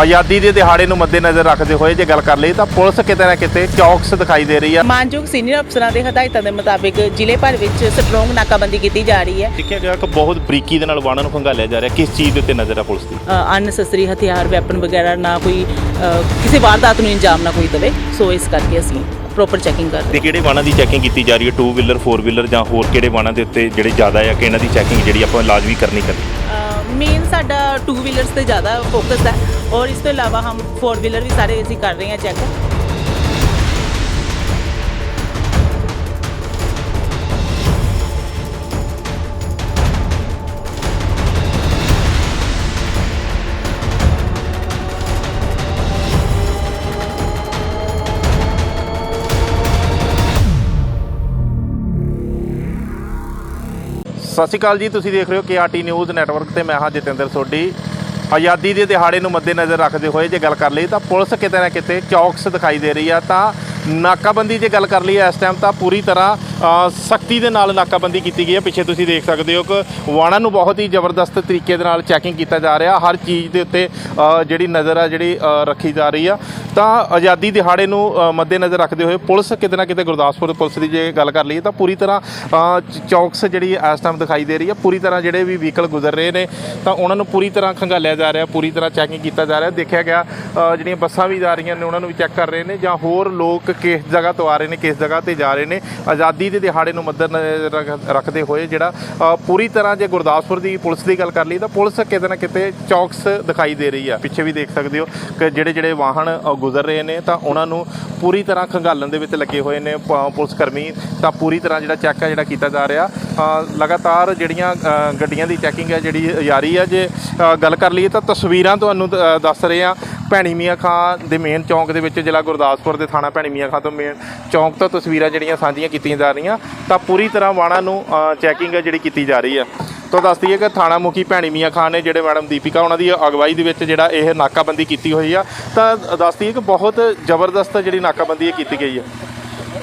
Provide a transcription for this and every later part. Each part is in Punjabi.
ਆਜ਼ਾਦੀ ਦੇ ਦਿਹਾੜੇ ਨੂੰ ਮੱਦੇਨਜ਼ਰ ਰੱਖਦੇ ਹੋਏ ਜੇ ਗੱਲ ਕਰ ਲਈ ਤਾਂ ਪੁਲਿਸ ਕਿਤੇ ਨਾ ਕਿਤੇ ਚੌਕਸ ਦਿਖਾਈ ਦੇ ਰਹੀ ਆ। ਮਾਨਯੋਗ ਸੀਨੀਅਰ ਅਫਸਰਾਂ ਦੇ ਹਦਾਇਤਾਂ ਦੇ ਮੁਤਾਬਿਕ ਜ਼ਿਲ੍ਹੇ ਭਰ ਵਿੱਚ ਸਟਰੋਂਗ ਨਾਕਾਬੰਦੀ ਕੀਤੀ ਜਾ ਰਹੀ ਹੈ। ਦੇਖਿਆ ਗਿਆ ਕਿ ਬਹੁਤ ਬਰੀਕੀ ਦੇ ਨਾਲ ਵਾਹਨਾਂ ਨੂੰ ਖੰਗਾਲਿਆ ਜਾ ਰਿਹਾ। ਕਿਸ ਚੀਜ਼ ਦੇ ਉੱਤੇ ਨਜ਼ਰ ਆ ਪੁਲਿਸ ਦੀ? ਅਨਸੈਸਰੀ ਹਥਿਆਰ ਵੈਪਨ ਵਗੈਰਾ ਨਾ ਕੋਈ ਕਿਸੇ ਵਾਰਦਾਤ ਨੂੰ ਇੰਜਾਮ ਨਾ ਕੋਈ ਦੇਵੇ। ਸੋ ਇਸ ਕਰਕੇ ਅਸੀਂ ਪ੍ਰੋਪਰ ਚੈਕਿੰਗ ਕਰ ਰਹੇ ਤੇ ਕਿਹੜੇ ਵਾਹਨਾਂ ਦੀ ਚੈਕਿੰਗ ਕੀਤੀ ਜਾ ਰਹੀ ਹੈ? 2 ਵੀਲਰ 4 ਵੀਲਰ ਜਾਂ ਹੋਰ ਕਿਹੜੇ ਵਾਹਨਾਂ ਦੇ ਉੱਤੇ ਜਿਹੜੇ ਜ਼ਿਆਦਾ ਆ ਕਿ ਇਹਨਾਂ ਦੀ ਚੈਕਿੰਗ ਜਿਹੜੀ ਆਪਾਂ ਲਾਜ਼ਮੀ ਕਰਨੀ ਕਰਨੀ? ਮੇਨ ਸਾਡਾ 2 ਵੀਲਰਸ ਤੇ ਜ਼ਿਆਦਾ ਫੋਕਸ ਹੈ। ਔਰ ਇਸ ਤੋਂ ਇਲਾਵਾ ਹਮ 4 ਵੀਲਰ ਵੀ ਸਾਰੇ ਅਸੀਂ ਕਰ ਰਹੇ ਹਾਂ ਚੈੱਕ ਸਤਿ ਸ਼੍ਰੀ ਅਕਾਲ ਜੀ, ਤੁਸੀਂ ਦੇਖ ਰਹੇ ਹੋ ਕੇਆਰਟੀ ਨਿਊਜ਼ ਨੈਟਵਰਕ ਤੇ ਮੈਂ ਹਾਂ ਜਤਿੰਦਰ ਸੋਢੀ। ਆਜ਼ਾਦੀ ਦੇ ਦਿਹਾੜੇ ਨੂੰ ਮੱਦੇਨਜ਼ਰ ਰੱਖਦੇ ਹੋਏ ਜੇ ਗੱਲ ਕਰ ਲਈ ਤਾਂ ਪੁਲਿਸ ਕਿਤੇ ਨਾ ਕਿਤੇ ਚੌਕਸ ਦਿਖਾਈ ਦੇ ਰਹੀ ਆ ਤਾਂ ਨਾਕਾਬੰਦੀ ਜੇ ਗੱਲ ਕਰ ਲਈ ਇਸ ਟਾਈਮ ਤਾਂ ਪੂਰੀ ਤਰ੍ਹਾਂ ਸਖਤੀ ਦੇ ਨਾਲ ਨਾਕਾਬੰਦੀ ਕੀਤੀ ਗਈ ਹੈ। ਪਿੱਛੇ ਤੁਸੀਂ ਦੇਖ ਸਕਦੇ ਹੋ ਕਿ ਵਾਹਨਾਂ ਨੂੰ ਬਹੁਤ ਹੀ ਜ਼ਬਰਦਸਤ ਤਰੀਕੇ ਦੇ ਨਾਲ ਚੈਕਿੰਗ ਕੀਤਾ ਜਾ ਰਿਹਾ। ਹਰ ਚੀਜ਼ ਦੇ ਉੱਤੇ ਜਿਹੜੀ ਨਜ਼ਰ ਆ ਜਿਹੜੀ ਰੱਖੀ ਜਾ ਰਹੀ ਆ। ਤਾਂ ਆਜ਼ਾਦੀ ਦਿਹਾੜੇ ਨੂੰ ਅ, ਮੱਦੇਨਜ਼ਰ ਰੱਖਦੇ ਹੋਏ ਪੁਲਿਸ ਕਿਤੇ ਨਾ ਕਿਤੇ ਗੁਰਦਾਸਪੁਰ ਪੁਲਿਸ ਦੀ ਜੇ ਗੱਲ ਕਰ ਲਈਏ ਤਾਂ ਪੂਰੀ ਤਰ੍ਹਾਂ ਚੌਕਸ ਜਿਹੜੀ ਇਸ ਟਾਈਮ ਦਿਖਾਈ ਦੇ ਰਹੀ ਹੈ ਪੂਰੀ ਤਰ੍ਹਾਂ ਜਿਹੜੇ ਵੀ ਵਹੀਕਲ ਗੁਜ਼ਰ ਰਹੇ ਨੇ ਤਾਂ ਉਹਨਾਂ ਨੂੰ ਪੂਰੀ ਤਰ੍ਹਾਂ ਖੰਗਾਲਿਆ ਜਾ ਰਿਹਾ ਪੂਰੀ ਤਰ੍ਹਾਂ ਚੈਕਿੰਗ ਕੀਤਾ ਜਾ ਰਿਹਾ। ਦੇਖਿਆ ਗਿਆ ਜਿਹੜੀਆਂ ਬੱਸਾਂ ਵੀ ਜਾ ਰਹੀਆਂ ਨੇ ਉਹਨਾਂ ਨੂੰ ਵੀ ਚੈੱਕ ਕਰ ਰਹੇ ਨੇ ਜਾਂ ਹੋਰ ਲੋਕ ਕਿਸ ਜਗ੍ਹਾ ਤੋਂ ਆ ਰਹੇ ਨੇ, ਕਿਸ ਜਗ੍ਹਾ ਤੇ ਜਾ ਰਹੇ ਨੇ। ਆਜ਼ਾਦੀ ਦੇ ਦਿਹਾੜੇ ਨੂੰ ਮੱਦੇਨਜ਼ਰ ਰੱਖਦੇ ਹੋਏ ਜਿਹੜਾ ਪੂਰੀ ਤਰ੍ਹਾਂ ਜੇ ਗੁਰਦਾਸਪੁਰ ਦੀ ਪੁਲਿਸ ਦੀ ਗੱਲ ਕਰ ਲਈ ਤਾਂ ਪੁਲਿਸ ਕਿਤੇ ਨਾ ਕਿਤੇ ਚੌਕਸ ਦਿਖਾਈ ਦੇ ਰਹੀ ਆ। ਪਿੱਛੇ ਵੀ ਦੇਖ ਸਕਦੇ ਹੋ ਕਿ ਜਿਹੜੇ ਜਿਹੜੇ ਵਾਹਨ ਗੁਜ਼ਰ ਰਹੇ ਨੇ ਤਾਂ ਉਹਨਾਂ ਨੂੰ ਪੂਰੀ ਤਰ੍ਹਾਂ ਖੰਗਾਲਣ ਦੇ ਵਿੱਚ ਲੱਗੇ ਹੋਏ ਨੇ ਪ- ਪੁਲਿਸ ਕਰਮੀ। ਤਾਂ ਪੂਰੀ ਤਰ੍ਹਾਂ ਜਿਹੜਾ ਚੈੱਕ ਹੈ ਜਿਹੜਾ ਕੀਤਾ ਜਾ ਰਿਹਾ ਲਗਾਤਾਰ ਜਿਹੜੀਆਂ ਗੱਡੀਆਂ ਦੀ ਚੈਕਿੰਗ ਹੈ ਜਿਹੜੀ ਜਾਰੀ ਹੈ ਜੇ ਗੱਲ ਕਰ ਲਈਏ ਤਾਂ ਤਸਵੀਰਾਂ ਤੁਹਾਨੂੰ ਦੱਸ ਰਹੇ ਆ। ਭੈਣੀ ਮੀਆਂ ਖਾਂ ਦੇ ਮੇਨ ਚੌਂਕ ਦੇ ਵਿੱਚ ਜ਼ਿਲ੍ਹਾ ਗੁਰਦਾਸਪੁਰ ਦੇ ਥਾਣਾ ਭੈਣੀ ਮੀਆਂ ਖਾਂ ਤੋਂ ਮੇਨ ਚੌਂਕ ਤੋਂ ਤਸਵੀਰਾਂ ਜਿਹੜੀਆਂ ਸਾਂਝੀਆਂ ਕੀਤੀਆਂ ਜਾ ਰਹੀਆਂ, ਤਾਂ ਪੂਰੀ ਤਰ੍ਹਾਂ ਵਾਹਨਾਂ ਨੂੰ ਚੈਕਿੰਗ ਹੈ ਜਿਹੜੀ ਕੀਤੀ ਜਾ ਰਹੀ ਹੈ। ਤਾਂ ਦੱਸ ਦਈਏ ਕਿ ਥਾਣਾ ਮੁਖੀ ਭੈਣੀ ਮੀਆਂ ਖਾਨ ਨੇ ਜਿਹੜੇ ਮੈਡਮ ਦੀਪਿਕਾ ਉਹਨਾਂ ਦੀ ਅਗਵਾਈ ਦੇ ਵਿੱਚ ਜਿਹੜਾ ਇਹ ਨਾਕਾਬੰਦੀ ਕੀਤੀ ਹੋਈ ਆ, ਤਾਂ ਦੱਸ ਦਈਏ ਕਿ ਬਹੁਤ ਜ਼ਬਰਦਸਤ ਜਿਹੜੀ ਨਾਕਾਬੰਦੀ ਇਹ ਕੀਤੀ ਗਈ ਹੈ।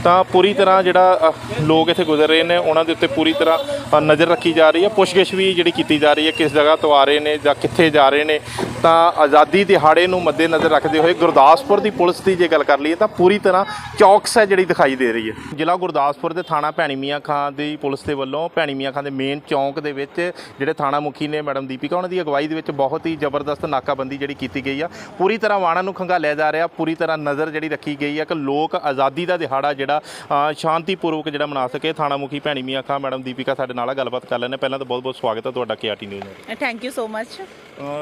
ਤਾਂ ਪੂਰੀ ਤਰ੍ਹਾਂ ਜਿਹੜਾ ਅ, ਲੋਕ ਇੱਥੇ ਗੁਜ਼ਰ ਰਹੇ ਨੇ ਉਹਨਾਂ ਦੇ ਉੱਤੇ ਪੂਰੀ ਤਰ੍ਹਾਂ ਅ, ਨਜ਼ਰ ਰੱਖੀ ਜਾ ਰਹੀ ਹੈ। ਪੁੱਛਗਿੱਛ ਵੀ ਜਿਹੜੀ ਕੀਤੀ ਜਾ ਰਹੀ ਹੈ ਕਿਸ ਜਗ੍ਹਾ ਤੋਂ ਆ ਰਹੇ ਨੇ ਜਾਂ ਕਿੱਥੇ ਜਾ ਰਹੇ ਨੇ ਤਾਂ ਆਜ਼ਾਦੀ ਦਿਹਾੜੇ ਨੂੰ ਮੱਦੇਨਜ਼ਰ ਰੱਖਦੇ ਹੋਏ ਗੁਰਦਾਸਪੁਰ ਦੀ ਪੁਲਿਸ ਦੀ ਜੇ ਗੱਲ ਕਰ ਲਈਏ ਤਾਂ ਪੂਰੀ ਤਰ੍ਹਾਂ ਚੌਕਸ ਹੈ ਜਿਹੜੀ ਦਿਖਾਈ ਦੇ ਰਹੀ ਹੈ। ਜ਼ਿਲ੍ਹਾ ਗੁਰਦਾਸਪੁਰ ਦੇ ਥਾਣਾ ਭੈਣੀ ਮੀਆਂ ਖਾਂ ਦੀ ਪੁਲਿਸ ਦੇ ਵੱਲੋਂ ਭੈਣੀ ਮੀਆਂ ਖਾਂ ਦੇ ਮੇਨ ਚੌਂਕ ਦੇ ਵਿੱਚ ਜਿਹੜੇ ਥਾਣਾ ਮੁਖੀ ਨੇ ਮੈਡਮ ਦੀਪਿਕਾ ਉਹਨਾਂ ਦੀ ਅਗਵਾਈ ਦੇ ਵਿੱਚ ਬਹੁਤ ਹੀ ਜ਼ਬਰਦਸਤ ਨਾਕਾਬੰਦੀ ਜਿਹੜੀ ਕੀਤੀ ਗਈ ਆ। ਪੂਰੀ ਤਰ੍ਹਾਂ ਵਾਹਨਾਂ ਨੂੰ ਖੰਗਾਲਿਆ ਜਾ ਰਿਹਾ ਪੂਰੀ ਤਰ੍ਹਾਂ ਨਜ਼ਰ ਜਿਹੜੀ ਰੱਖੀ ਗਈ ਆ ਕਿ ਲੋਕ ਆਜ਼ਾਦੀ ਦਾ ਦਿਹਾੜਾ ਜਿਹੜਾ ਅ, ਸ਼ਾਂਤੀਪੂਰਵਕ ਜਿਹੜਾ ਮਨਾ ਸਕੇ। ਥਾਣਾ ਮੁਖੀ ਭੈਣੀ ਮੀਆਂ ਖਾਂ ਮੈਡਮ ਦੀਪਿਕਾ ਸਾਡੇ ਨਾਲ ਗੱਲਬਾਤ ਕਰ ਲੈਣੇ ਪਹਿਲਾਂ ਤਾਂ ਬਹੁਤ ਬਹੁਤ ਸਵਾਗਤ ਹੈ ਤੁਹਾਡਾ KRT news thank you so much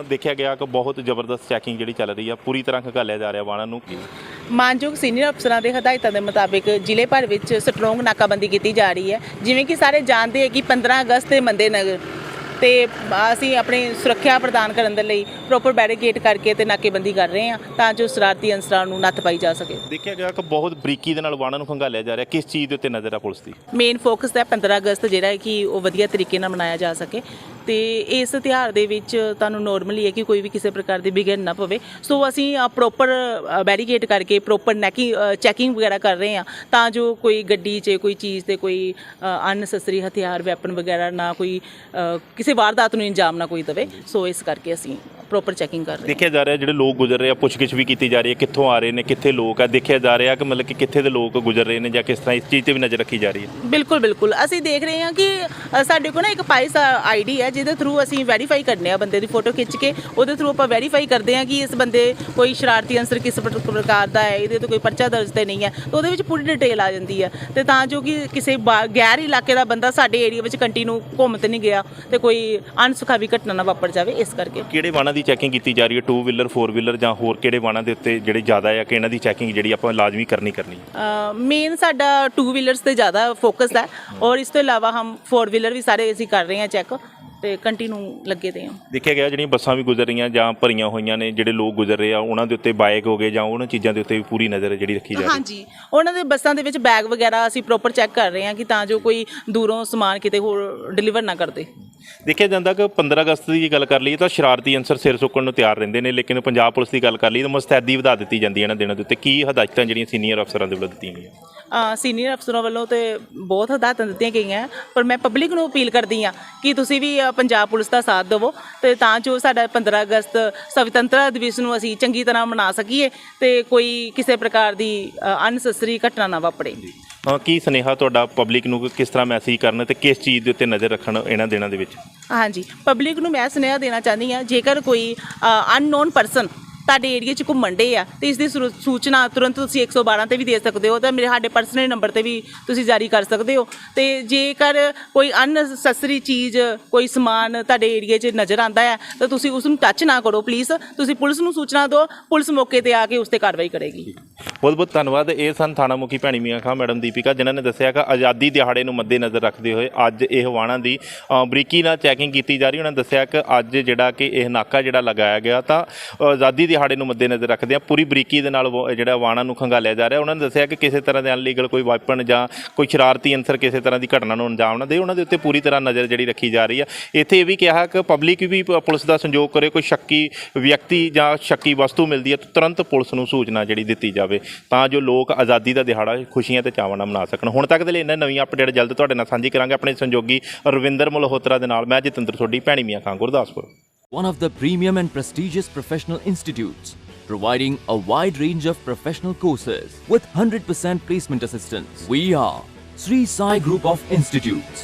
ਦੇਖਿਆ ਗਿਆ ਕਿ ਬਹੁਤ ਜ਼ਬਰਦਸਤ ਚੈਕਿੰਗ ਜਿਹੜੀ ਚੱਲ ਰਹੀ ਆ। ਪੂਰੀ ਤਰ੍ਹਾਂ ਖੰਗਾਲਿਆ ਜਾ ਰਿਹਾ ਵਾਹਨਾਂ ਨੂੰ। ਮਾਨਯੋਗ ਸੀਨੀਅਰ ਅਫਸਰਾਂ ਦੇ ਹਦਾਇਤਾਂ ਦੇ ਮੁਤਾਬਿਕ ਜ਼ਿਲ੍ਹੇ ਭਰ ਵਿੱਚ ਸਟਰੋਂਗ ਨਾਕਾਬੰਦੀ ਕੀਤੀ ਜਾ ਰਹੀ ਹੈ। ਜਿਵੇਂ ਕਿ ਸਾਰੇ ਜਾਣਦੇ ਹੈ ਕਿ 15 ਅਗਸਤ ਤੇ ਮੰਦੇ ਨਗਰ ਤੇ ਅਸੀਂ ਆਪਣੀ ਸੁਰੱਖਿਆ ਪ੍ਰਦਾਨ ਕਰਨ ਦੇ ਲਈ ਪ੍ਰੋਪਰ ਬੈਰੀਕੇਡ ਕਰਕੇ ਤੇ ਨਾਕੇਬੰਦੀ ਕਰ ਰਹੇ ਹਾਂ ਤਾਂ ਜੋ ਸ਼ਰਾਰਤੀ ਅਨਸਰਾਂ ਨੂੰ ਨੱਥ ਪਾਈ ਜਾ ਸਕੇ। ਦੇਖਿਆ ਗਿਆ ਕਿ ਬਹੁਤ ਬਰੀਕੀ ਦੇ ਨਾਲ ਵਾਹਨਾਂ ਨੂੰ ਖੰਗਾਲਿਆ ਜਾ ਰਿਹਾ। ਕਿਸ ਚੀਜ਼ ਦੇ ਉੱਤੇ ਨਜ਼ਰ ਆ ਪੁਲਿਸ ਦੀ? ਮੇਨ ਫੋਕਸ ਹੈ 15 ਅਗਸਤ ਜਿਹੜਾ ਹੈ ਕਿ ਉਹ ਵਧੀਆ ਤਰੀਕੇ ਨਾਲ ਮਨਾਇਆ ਜਾ ਸਕੇ। ਤੇ ਇਸ ਤਿਉਹਾਰ ਦੇ ਵਿੱਚ ਤੁਹਾਨੂੰ ਨੋਰਮਲੀ ਹੈ ਕਿ ਕੋਈ ਵੀ ਕਿਸੇ ਪ੍ਰਕਾਰ ਦੀ ਵਿਘਨ ਨਾ ਪਵੇ। ਸੋ ਅਸੀਂ ਪ੍ਰੋਪਰ ਬੈਰੀਕੇਡ ਕਰਕੇ ਪ੍ਰੋਪਰ ਨੈਕਿੰਗ ਚੈਕਿੰਗ ਵਗੈਰਾ ਕਰ ਰਹੇ ਹਾਂ। ਤਾਂ ਜੋ ਕੋਈ ਗੱਡੀ 'ਚ, ਕੋਈ ਚੀਜ਼ ਤੇ ਕੋਈ ਅਨਸੈਸਰੀ ਹਥਿਆਰ ਵੈਪਨ ਵਗੈਰਾ ਨਾ ਕੋਈ ਕਿਸੇ ਵਾਰਦਾਤ ਨੂੰ ਇੰਜਾਮ ਨਾ ਕੋਈ ਦੇਵੇ। ਸੋ ਇਸ ਕਰਕੇ ਅਸੀਂ ਪ੍ਰੋਪਰ ਚੈਕਿੰਗ ਕਰ ਰਹੇ ਦੇਖਿਆ ਜਾ ਰਿਹਾ ਜਿਹੜੇ ਲੋਕ ਗੁਜ਼ਰ ਰਹੇ ਆ ਪੁੱਛਗਿੱਛ ਵੀ ਕੀਤੀ ਜਾ ਰਹੀ ਹੈ ਕਿੱਥੋਂ ਆ ਰਹੇ ਨੇ ਕਿੱਥੇ ਲੋਕ ਆ। ਦੇਖਿਆ ਜਾ ਰਿਹਾ ਕਿ ਮਤਲਬ ਕਿ ਕਿੱਥੇ ਦੇ ਲੋਕ ਗੁਜ਼ਰ ਰਹੇ ਨੇ ਜਾਂ ਕਿਸ ਤਰ੍ਹਾਂ ਇਸ ਚੀਜ਼ ਤੇ ਵੀ ਨਜ਼ਰ ਰੱਖੀ ਜਾ ਰਹੀ ਹੈ। ਬਿਲਕੁਲ ਬਿਲਕੁਲ। ਅਸੀਂ ਦੇਖ ਰਹੇ ਹਾਂ ਕਿ ਅ, ਸਾਡੇ ਕੋਲ ਨਾ ਇੱਕ ਪਾਈਸ ਆਈਡੀ ਹੈ ਜਿਹਦੇ ਥਰੂ ਅਸੀਂ ਵੈਰੀਫਾਈ ਕਰਨੇ ਆ ਬੰਦੇ ਦੀ ਫੋਟੋ ਖਿੱਚ ਕੇ। ਉਹਦੇ ਥਰੂ ਆਪਾਂ ਵੈਰੀਫਾਈ ਕਰਦੇ ਹਾਂ ਕਿ ਇਸ ਬੰਦੇ ਕੋਈ ਸ਼ਰਾਰਤੀ ਅੰਸਰ ਕਿਸ ਪ੍ਰ- ਪ੍ਰਕਾਰ ਦਾ ਹੈ ਇਹਦੇ ਤੋਂ ਕੋਈ ਪਰਚਾ ਦਰਜ ਤੇ ਨਹੀਂ ਹੈ। ਤਾਂ ਉਹਦੇ ਵਿੱਚ ਪੂਰੀ ਡਿਟੇਲ ਆ ਜਾਂਦੀ ਹੈ। ਤੇ ਤਾਂ ਜੋ ਕਿ ਕਿਸੇ ਬਾ- ਗੈਰ ਇਲਾਕੇ ਦਾ ਬੰਦਾ ਸਾਡੇ ਏਰੀਆ ਵਿੱਚ ਕੰਟੀਨਿਊ ਘੁੰਮ ਤੇ ਨਹੀਂ ਗਿਆ ਤੇ ਕੋਈ ਅਣਸੁਖਾਵੀ ਘਟਨਾ ਨਾ ਵਾਪਰ ਜਾਵੇ ਇਸ ਕਰਕੇ। ਕਿਹੜੇ ਵਾਹਨਾਂ ਦੀ ਚੈਕਿੰਗ ਕੀਤੀ ਜਾ ਰਹੀ ਹੈ 2 ਵੀਲਰ 4 ਵੀਲਰ ਜਾਂ ਹੋਰ ਕਿਹੜੇ ਵਾਹਨਾਂ ਦੇ ਉੱਤੇ ਜਿਹੜੇ ਜ਼ਿਆਦਾ ਆ ਕਿ ਇਹਨਾਂ ਦੀ ਚੈਕਿੰਗ ਜਿਹੜੀ ਆਪਾਂ ਲਾਜ਼ਮੀ ਕਰਨੀ ਕਰਨੀ ਹੈ? ਮੇਨ ਸਾਡਾ 2 ਵੀਲਰਸ ਤੇ ਜ਼ਿਆਦਾ ਫੋਕਸ ਹੈ ਔਰ ਇਸ ਤੋਂ ਇਲਾਵਾ ਹਮ 4 ਵੀਲਰ ਵੀ ਸਾਰੇ ਅਸੀਂ ਕਰ ਰਹੇ ਹਾਂ ਚੈੱਕ ਤੇ ਕੰਟੀਨਿਊ ਲੱਗੇ ਤੇ ਹਾਂ ਦੇਖਿਆ ਗਿਆ ਜਿਹੜੀਆਂ ਬੱਸਾਂ ਵੀ ਗੁਜ਼ਰ ਰਹੀਆਂ ਜਾਂ ਭਰੀਆਂ ਹੋਈਆਂ ਨੇ ਜਿਹੜੇ ਲੋਕ ਗੁਜ਼ਰ ਰਹੇ ਆ ਉਹਨਾਂ ਦੇ ਉੱਤੇ ਬਾਈਕ ਹੋ ਗਏ ਜਾਂ ਉਹਨਾਂ ਚੀਜ਼ਾਂ ਦੇ ਉੱਤੇ ਵੀ ਪੂਰੀ ਨਜ਼ਰ ਜਿਹੜੀ ਰੱਖੀ ਜਾ ਰਹੀ। ਹੈ ਹਾਂਜੀ ਉਹਨਾਂ ਦੇ ਬੱਸਾਂ ਦੇ ਵਿੱਚ ਬੈਗ ਵਗੈਰਾ ਅਸੀਂ ਪ੍ਰੋਪਰ ਚੈੱਕ ਕਰ ਰਹੇ ਹਾਂ ਕਿ ਤਾਂ ਜੋ ਕੋਈ ਦੂਰੋਂ ਸਮਾਨ ਕਿਤੇ ਹੋਰ ਡਿਲੀਵਰ ਨਾ ਕਰਦੇ ਦੇਖਿਆ ਜਾਂਦਾ ਕਿ 15 ਅਗਸਤ ਦੀ ਗੱਲ ਕਰ ਲਈਏ ਤਾਂ ਸ਼ਰਾਰਤੀ ਅੰਸਰ ਸਿਰ ਸੁੱਕਣ ਨੂੰ ਤਿਆਰ ਰਹਿੰਦੇ ਨੇ ਲੇਕਿਨ ਪੰਜਾਬ ਪੁਲਿਸ ਦੀ ਗੱਲ ਕਰ ਲਈਏ ਤਾਂ ਮੁਸਤੈਦੀ ਵਧਾ ਦਿੱਤੀ ਜਾਂਦੀ ਹੈ ਇਹਨਾਂ ਦਿਨਾਂ ਦੇ ਉੱਤੇ। ਕੀ ਹਦਾਇਤਾਂ ਜਿਹੜੀਆਂ ਸੀਨੀਅਰ ਅਫਸਰਾਂ ਦੇ ਵੱਲੋਂ ਦਿੱਤੀਆਂ ਗਈਆਂ? ਸੀਨੀਅਰ ਅਫਸਰਾਂ ਵੱਲੋਂ ਤੇ ਬਹੁਤ ਹਦਾਇਤਾਂ ਦਿੱਤੀਆਂ ਗਈਆਂ ਪਰ ਮੈਂ ਪਬਲਿਕ ਨੂੰ ਅਪੀਲ ਕਰਦੀ ਆ ਕਿ ਤੁਸੀਂ ਵੀ ਅ, ਪੰਜਾਬ ਪੁਲਿਸ ਦਾ ਸਾਥ ਦੇਵੋ ਤੇ ਤਾਂ ਜੋ ਸਾਡਾ 15 ਅਗਸਤ ਸਵਤੰਤਰਤਾ ਦਿਵਸ ਨੂੰ ਅਸੀਂ ਚੰਗੀ ਤਰ੍ਹਾਂ ਮਨਾ ਸਕੀਏ ਤੇ ਕੋਈ ਕਿਸੇ ਪ੍ਰਕਾਰ ਦੀ ਅਨਸੈਸਰੀ ਘਟਨਾ ਨਾ ਵਾਪਰੇ ਅ, ਕੀ ਸੁਨੇਹਾ ਤੁਹਾਡਾ ਪਬਲਿਕ ਨੂੰ ਕਿ ਕਿਸ ਤਰ੍ਹਾਂ ਮੈਸੇਜ ਕਰਨ ਤੇ ਕਿਸ ਚੀਜ਼ ਦੇ ਉੱਤੇ ਨਜ਼ਰ ਰੱਖਣ ਇਹਨਾਂ ਦਿਨਾਂ ਦੇ ਵਿੱਚ? ਹਾਂਜੀ ਪਬਲਿਕ ਨੂੰ ਮੈਂ ਸੁਨੇਹਾ ਦੇਣਾ ਚਾਹੁੰਦੀ ਆ ਜੇਕਰ ਕੋਈ ਅਨਨੋਨ ਪਰਸਨ ਤੁਹਾਡੇ ਏਰੀਆ 'ਚ ਘੁੰਮਣ ਡੇ ਆ ਤੇ ਇਸ ਦੀ ਸੁਰ ਸੂਚਨਾ ਤੁਰੰਤ ਤੁਸੀਂ 112 ਤੇ ਵੀ ਦੇ ਸਕਦੇ ਹੋ ਤਾਂ ਮੇਰੇ ਸਾਡੇ ਪਰਸਨਲ ਨੰਬਰ ਤੇ ਵੀ ਤੁਸੀਂ ਜਾਰੀ ਕਰ ਸਕਦੇ ਹੋ। ਤੇ ਜੇਕਰ ਕੋਈ ਅਨਸੈਸਰੀ ਚੀਜ਼, ਕੋਈ ਸਮਾਨ ਤੁਹਾਡੇ ਏਰੀਆ 'ਚ ਨਜ਼ਰ ਆਂਦਾ ਹੈ, ਤਾਂ ਤੁਸੀਂ ਉਸ ਨੂੰ ਟੱਚ ਨਾ ਕਰੋ ਪਲੀਜ਼ ਤੁਸੀਂ ਪੁਲਿਸ ਨੂੰ ਸੂਚਨਾ ਦਿਓ, ਪੁਲਿਸ ਮੌਕੇ ਤੇ ਆ ਕੇ ਉਸ ਤੇ ਕਾਰਵਾਈ ਕਰੇਗੀ। ਬਹੁਤ ਬਹੁਤ ਧੰਨਵਾਦ। ਇਹ ਸਨ ਥਾਣਾ ਮੁਖੀ ਭੈਣੀ ਮੀਆਂ ਖਾਂ, ਮੈਡਮ ਦੀਪਿਕਾ, ਜਿਨ੍ਹਾਂ ਨੇ ਦੱਸਿਆ ਕਿ ਆਜ਼ਾਦੀ ਦਿਹਾੜੇ ਨੂੰ ਮੱਦੇਨਜ਼ਰ ਰੱਖਦੇ ਹੋਏ ਅੱਜ ਇਹ ਵਾਹਣਾਂ ਦੀ ਬਰੀਕੀ ਨਾਲ ਚੈਕਿੰਗ ਕੀਤੀ ਜਾ ਰਹੀ। ਉਹਨਾਂ ਨੇ ਦੱਸਿਆ ਕਿ ਅੱਜ ਜਿਹੜਾ ਕਿ ਇਹ ਨਾਕਾ ਜਿਹੜਾ ਲਗਾਇਆ ਗਿਆ ਤਾਂ ਆਜ਼ਾਦੀ ਦਿਹਾੜੇ ਨੂੰ ਮੱਦੇਨਜ਼ਰ ਰੱਖਦੇ ਆ ਪੂਰੀ ਬਰੀਕੀ ਦੇ ਨਾਲ ਉਹ ਜਿਹੜਾ ਵਾਹਣਾਂ ਨੂੰ ਖੰਗਾਲਿਆ ਜਾ ਰਿਹਾ। ਉਹਨਾਂ ਨੇ ਦੱਸਿਆ ਕਿ ਕਿਸੇ ਤਰ੍ਹਾਂ ਦੇ ਅਨਲੀਗਲ ਕੋਈ ਵਾਈਪਨ ਜਾਂ ਕੋਈ ਸ਼ਰਾਰਤੀ ਅਨਸਰ ਕਿਸੇ ਤਰ੍ਹਾਂ ਦੀ ਘਟਨਾ ਨੂੰ ਅੰਜਾਮ ਨਾ ਦੇ। ਉਹਨਾਂ ਦੇ ਉੱਤੇ ਪੂਰੀ ਤਰ੍ਹਾਂ ਨਜ਼ਰ ਜਿਹੜੀ ਰੱਖੀ ਜਾ ਰਹੀ ਆ। ਇੱਥੇ ਇਹ ਵੀ ਕਿਹਾ ਕਿ ਪਬਲਿਕ ਵੀ ਪ- ਪੁਲਿਸ ਦਾ ਸੰਯੋਗ ਕਰੇ, ਕੋਈ ਸ਼ੱਕੀ ਵਿਅਕਤੀ ਜਾਂ ਸ਼ੱਕੀ ਵਸਤੂ ਮਿਲਦੀ ਹੈ ਤਾਂ ਤੁਰੰਤ ਪੁਲਿਸ ਨੂੰ ਸੂਚਨਾ ਜਿਹੜੀ ਦਿੱਤੀ ਜਾਵੇ। ਤਾਂ ਜੋ ਲੋਕ ਆਜ਼ਾਦੀ ਦਾ ਦਿਹਾੜਾ ਖੁਸ਼ੀਆਂ ਤੇ ਚਾਵਾਂ ਨਾਲ ਮਨਾ ਸਕਣ ਹੁਣ ਤੱਕ ਦੇ ਲਈ ਇਹਨਾਂ ਨਵੀਂ ਅਪਡੇਟ ਜਲਦ ਤੁਹਾਡੇ ਨਾਲ ਸਾਂਝੀ ਕਰਾਂਗੇ ਆਪਣੇ ਸੰਯੋਗੀ ਰਵਿੰਦਰ ਮਲਹੋਤਰਾ ਦੇ ਨਾਲ ਮੈਂ Jatinder Sodhi Bhaini Mian Khan Gurdaspur one of the premium and prestigious professional institutes, providing a wide range of professional courses with 100% placement assistance. We are Sri Sai Group of Institutes.